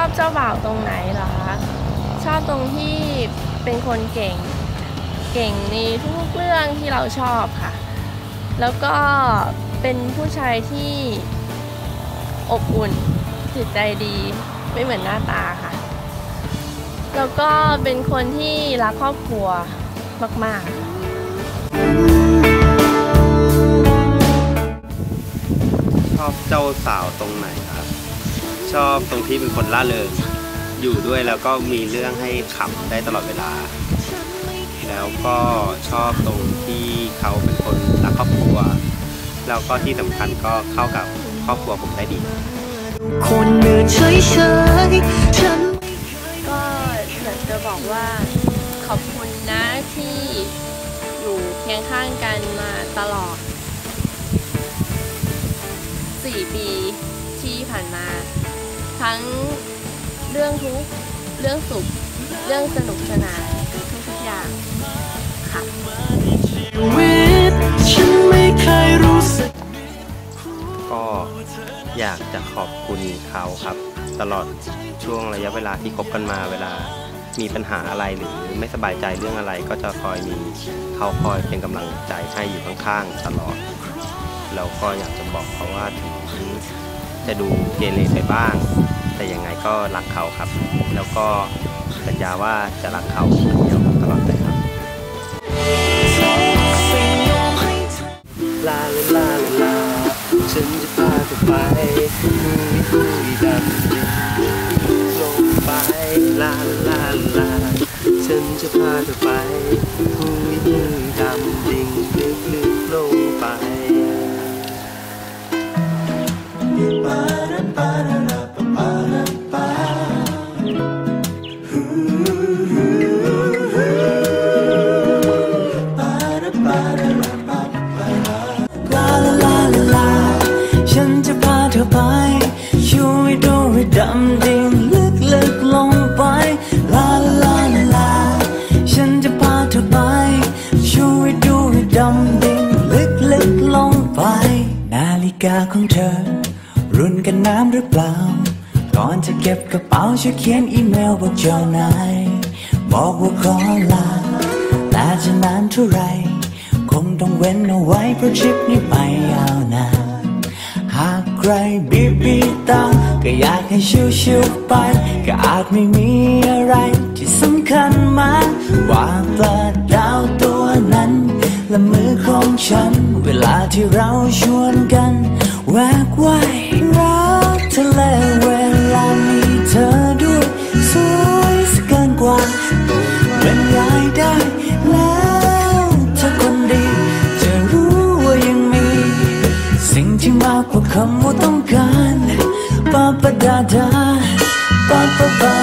อบเจ้าบ่าวตรงไหนเหรอคะชอบตรงที่เป็นคนเก่ง เก่งในทุกๆเรื่องที่เราชอบค่ะ แล้วก็เป็นผู้ชายที่อบอุ่นจิตใจดีไม่เหมือนหน้าตาค่ะ แล้วก็เป็นคนที่รักครอบครัวมากๆชอบเจ้าสาวตรงไหน ชอบตรงที่เป็นคนล่าเริงอยู่ด้วยแล้วก็มีเรื่องให้ขำได้ตลอดเวลา แล้วก็ชอบตรงที่เขาเป็นคนรักครอบครัว แล้วก็ที่สำคัญก็เข้ากับครอบครัวผมได้ดี คนอื่นเฉยเฉยฉันก็อยากจะบอกว่าขอบคุณนะที่อยู่เคียงข้างกันมาตลอด 4 ปีที่ผ่านมา ทั้งเรื่องทุกข์เรื่องสุข เรื่องสนุกสนานทุกๆอย่างค่ะชีวิตฉันไม่เคยรู้สึกก็อยากจะขอบคุณเขาครับ ตลอดช่วงระยะเวลาที่คบกันมาเวลามีปัญหาอะไรหรือไม่สบายใจเรื่องอะไรก็จะคอยมีเขาคอยเป็นกำลังใจให้อยู่ข้างๆตลอดแล้วก็อยากจะบอกเขาว่าถึงจะดูเกเรไปบ้าง แต่ยังไงก็รักเขาครับ แล้วก็สัญญาว่าจะรักเขาคนเดียวตลอดไปครับลาลาลาลาฉันจะพาเธอไปคุยคุยดำดิ่งลงไปลาลาลาฉันจะพาเธอไป ฉันจะพาเธอไปช่วยดูให้ดำดิ่งลึกลึกลงไป ลาลาลาลา ฉันจะพาเธอไปช่วยดูให้ดำดิ่งลึกลึกลงไป นาฬิกาของเธอ รุนกันน้ำหรือเปล่า ก่อนจะเก็บกระเป๋าช่วยเขียนอีเมลบอกเจ้านายบอกว่าขอลาแต่จะนานเท่าไรคงต้องเว้นเอาไว้เพราะทริปนี้ไม่ยาวนานหากใครบีบีตาก็อยากให้ชิวๆไป ก็อาจไม่มีอะไรที่สำคัญมากกว่าปลาดาวตัวนั้น และมือของฉัน เวลาที่เราชวนกันแวกว่ ได้แล้วเธอคนดีจะรู้ว่ายังมี สิ่งที่มากกว่าคำว่าต้องการปาปะดาดาปาปะปา